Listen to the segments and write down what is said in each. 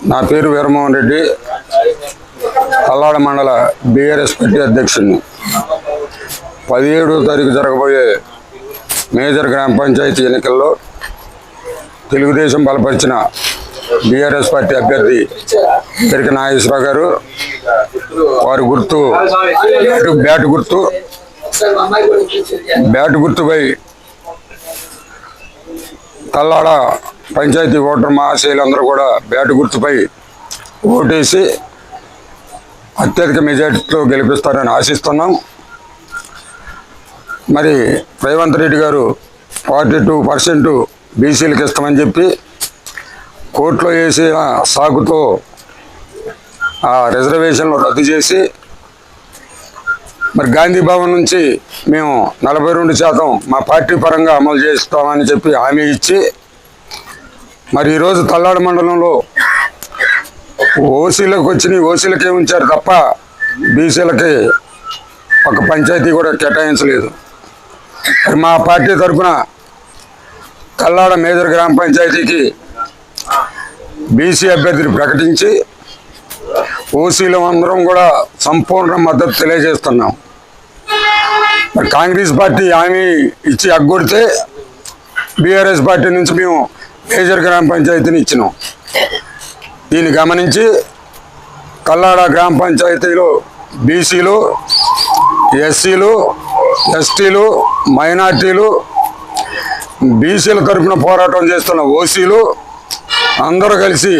నా పేరు వీరమోహన్ రెడ్డి. అల్లాడ మండల బీఆర్ఎస్ పార్టీ అధ్యక్షుడిని పదిహేడో తారీఖు జరగబోయే మేజర్ గ్రామ పంచాయతీ ఎన్నికల్లో తెలుగుదేశం బలపరిచిన బీఆర్ఎస్ పార్టీ అభ్యర్థి పెరిక నాగేశ్వరరావు గారు వారి గుర్తు బ్యాటు- గుర్తు బ్యాటు గుర్తుపై తల్లాడ పంచాయతీ ఓటర్ మహాశయులందరూ కూడా బ్యాటు గుర్తుపై ఓటేసి అత్యధిక మెజార్టీతో గెలిపిస్తారని ఆశిస్తున్నాం. మరి రేవంత్ రెడ్డి గారు ఫార్టీ టూ పర్సెంట్ బీసీలకు ఇస్తామని చెప్పి కోర్టులో వేసిన సాగుతో ఆ రిజర్వేషన్లు రద్దు చేసి మరి గాంధీ భవన్ నుంచి మేము నలభై రెండు శాతం మా పార్టీ పరంగా అమలు చేస్తామని చెప్పి హామీ ఇచ్చి మరి ఈరోజు తల్లాడు మండలంలో ఓసీలకు వచ్చిన ఓసీలకే ఉంచారు తప్ప బీసీలకి ఒక పంచాయతీ కూడా కేటాయించలేదు. మరి మా పార్టీ తరఫున కల్లాడ మేజర్ గ్రామ పంచాయతీకి బీసీ అభ్యర్థిని ప్రకటించి ఓసీలు అందరం కూడా సంపూర్ణ మద్దతు తెలియజేస్తున్నాం. మరి కాంగ్రెస్ పార్టీ హామీ ఇచ్చి అగ్గొడితే బీఆర్ఎస్ పార్టీ నుంచి మేము మేజర్ గ్రామ పంచాయతీని ఇచ్చినాం. దీన్ని గమనించి కల్లాడ గ్రామ పంచాయతీలో బీసీలు ఎస్సీలు ఎస్టీలు మైనార్టీలు బీసీల తరఫున పోరాటం చేస్తున్న ఓసీలు అందరూ కలిసి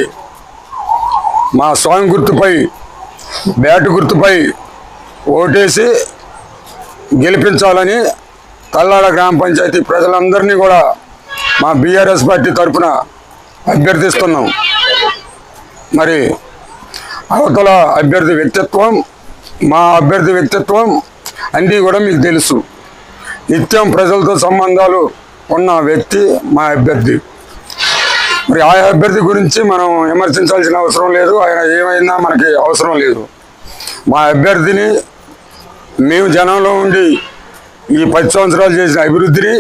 మా స్వామి గుర్తుపై బ్యాటు గుర్తుపై ఓటేసి గెలిపించాలని కల్లాడ గ్రామ పంచాయతీ ప్రజలందరినీ కూడా మా బీఆర్ఎస్ పార్టీ తరఫున అభ్యర్థిస్తున్నాం. మరి అవతల అభ్యర్థి వ్యక్తిత్వం మా అభ్యర్థి వ్యక్తిత్వం అన్నీ కూడా మీకు తెలుసు. నిత్యం ప్రజలతో సంబంధాలు ఉన్న వ్యక్తి మా అభ్యర్థి. మరి ఆ అభ్యర్థి గురించి మనం విమర్శించాల్సిన అవసరం లేదు. ఆయన ఏమైనా మనకి అవసరం లేదు. మా అభ్యర్థిని మేము జనంలో ఉండి ఈ పది సంవత్సరాలు చేసిన అభివృద్ధిని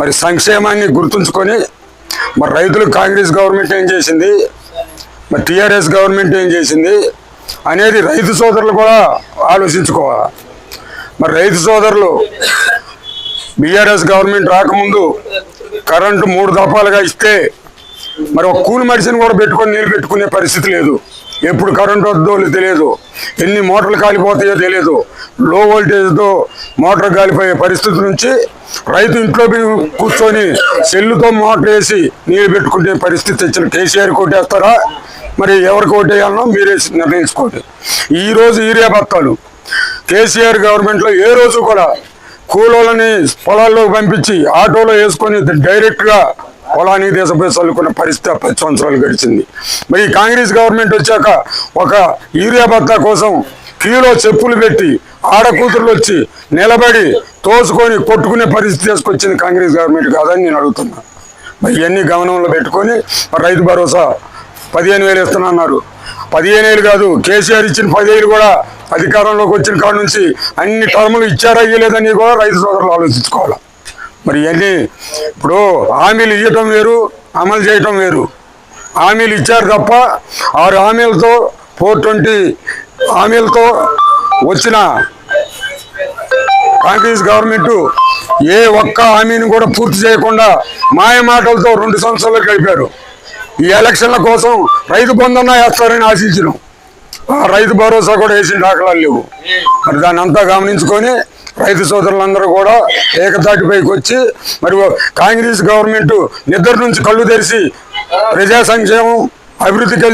మరి సంక్షేమాన్ని గుర్తుంచుకొని మరి రైతులు కాంగ్రెస్ గవర్నమెంట్ ఏం చేసింది? మరి టీఆర్ఎస్ గవర్నమెంట్ ఏం చేసింది? అనేది రైతు సోదరులు కూడా ఆలోచించుకోవాలి. మరి రైతు సోదరులు బీఆర్ఎస్ గవర్నమెంట్ రాకముందు కరెంటు మూడు దఫాలుగా ఇస్తే మరి ఒక కూలి మనిషిని కూడా పెట్టుకొని నీళ్ళు పెట్టుకునే పరిస్థితి లేదు. ఎప్పుడు కరెంటు వద్దో తెలియదు. ఎన్ని మోటార్లు కాలిపోతాయో తెలియదు. లో వోల్టేజ్తో మోటార్ కాలిపోయే పరిస్థితి నుంచి రైతు ఇంట్లో కూర్చొని సెల్లుతో మోటార్ వేసి నీళ్ళు పెట్టుకునే పరిస్థితి తెచ్చిన కేసీఆర్ కొట్టేస్తారా మరి ఎవరికి ఓటేయాలనో మీరే నిర్ణయించుకోండి. ఈరోజు రోజు ఈరియా కేసీఆర్ గవర్నమెంట్లో ఏ రోజు కూడా కూలోళ్ళని పొలాల్లోకి పంపించి ఆటోలో వేసుకొని డైరెక్ట్గా పొలానికి దేశపోయి చల్లుకున్న పరిస్థితి పది సంవత్సరాలు గడిచింది. మరి కాంగ్రెస్ గవర్నమెంట్ వచ్చాక ఒక యూరియా బత్తా కోసం క్యూలో చెప్పులు పెట్టి ఆడకూతురులు వచ్చి నిలబడి తోసుకొని కొట్టుకునే పరిస్థితి తీసుకొచ్చింది కాంగ్రెస్ గవర్నమెంట్ కాదని నేను అడుగుతున్నా. మరి ఇవన్నీ గమనంలో పెట్టుకొని రైతు భరోసా పదిహేను వేలు ఇస్తున్నారు పదిహేను వేలు కాదు కేసీఆర్ ఇచ్చిన పదివేలు కూడా అధికారంలోకి వచ్చిన కాడ నుంచి అన్ని టర్ములు ఇచ్చారా ఇవ్వలేదని కూడా రైతు సోదరులు ఆలోచించుకోవాలి? మరి ఇవన్నీ ఇప్పుడు హామీలు ఇవ్వటం వేరు అమలు చేయటం వేరు. హామీలు ఇచ్చారు తప్ప ఆరు హామీలతో ఫోర్ ట్వంటీ హామీలతో వచ్చిన కాంగ్రెస్ గవర్నమెంట్ ఏ ఒక్క హామీని కూడా పూర్తి చేయకుండా మాయ మాటలతో రెండు సంవత్సరాలు గడిపారు. ఈ ఎలక్షన్ల కోసం రైతు బంధన వేస్తారని ఆశించినాం. ఆ రైతు భరోసా కూడా వేసిన దాఖలాలు లేవు. మరి దాన్ని అంతా గమనించుకొని రైతు సోదరులందరూ కూడా ఏకతాటిపైకి వచ్చి మరి కాంగ్రెస్ గవర్నమెంట్ నిద్ర నుంచి కళ్ళు తెరిచి ప్రజా సంక్షేమం అభివృద్ధికి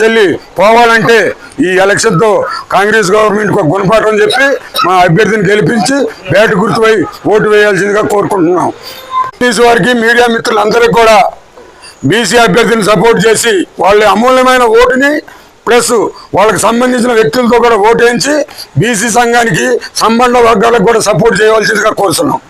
వెళ్ళి పోవాలంటే ఈ ఎలక్షన్తో కాంగ్రెస్ గవర్నమెంట్కి ఒక గుణపాఠం చెప్పి మా అభ్యర్థిని గెలిపించి వేట గుర్తుపై ఓటు వేయాల్సిందిగా కోరుకుంటున్నాం. పోలీసు వారికి మీడియా మిత్రులందరికీ కూడా బీసీ అభ్యర్థిని సపోర్ట్ చేసి వాళ్ళ అమూల్యమైన ఓటుని ప్లస్ వాళ్ళకి సంబంధించిన వ్యక్తులతో కూడా ఓటేయించి బీసీ సంఘానికి సంబంధ వర్గాలకు కూడా సపోర్ట్ చేయవలసిందిగా కోరుతున్నాం.